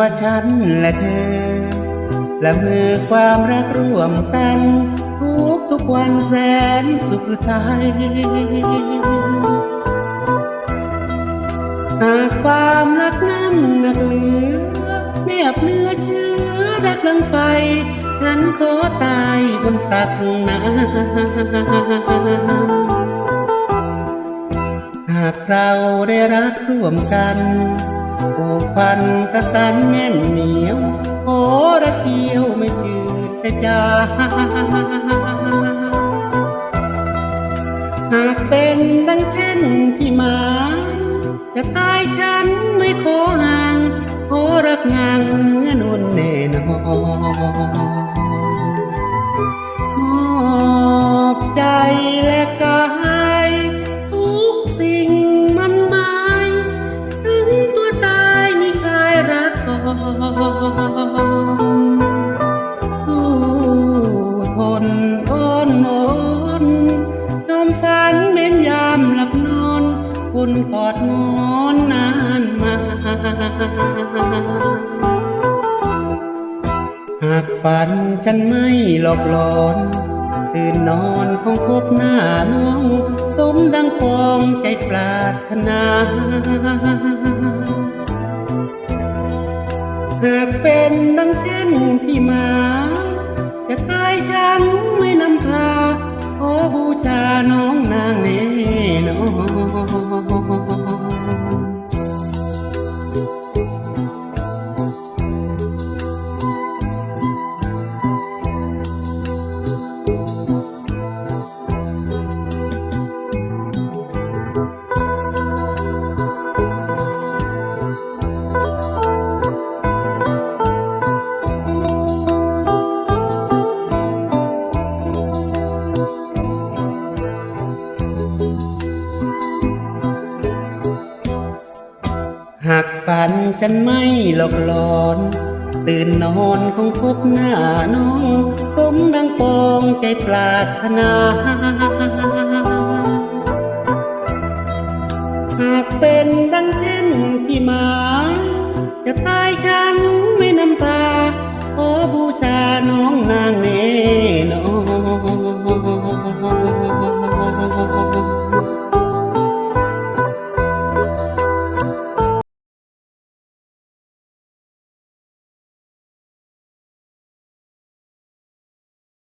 ว่าฉันและเธอและมือความรักร่วมกัน ทุกทุกวันแสนสุขหรือไทยหากความรักนั้นหนักเหลือเนียบเนื้อเชื้อรักลังไฟ ฉันขอตายบนตักน้ำหากเราได้รักร่วมกัน ผูกพันกระสันแน่นเหนียวโอระเที่ยวไม่จืดจะจาหากเป็นดังเช่นที่หมาจะตายฉันไม่ขอห่างขอรักงางเนื้อนวนแน่นอน คุณกอดนอนนานมา หากฝันฉันไม่หลอกหลอนตื่นนอนคงพบหน้าน้อง สมดังปองใจปรารถนา oh, oh, oh, หากฝันฉันไม่หลอกหลอน ตื่นนอนคงพบหน้าน้อง สมดังปองใจปรารถนา หากเป็นดังเช่นที่หมายจะตายฉันไม่นำพาขอบูชาน้องนางเน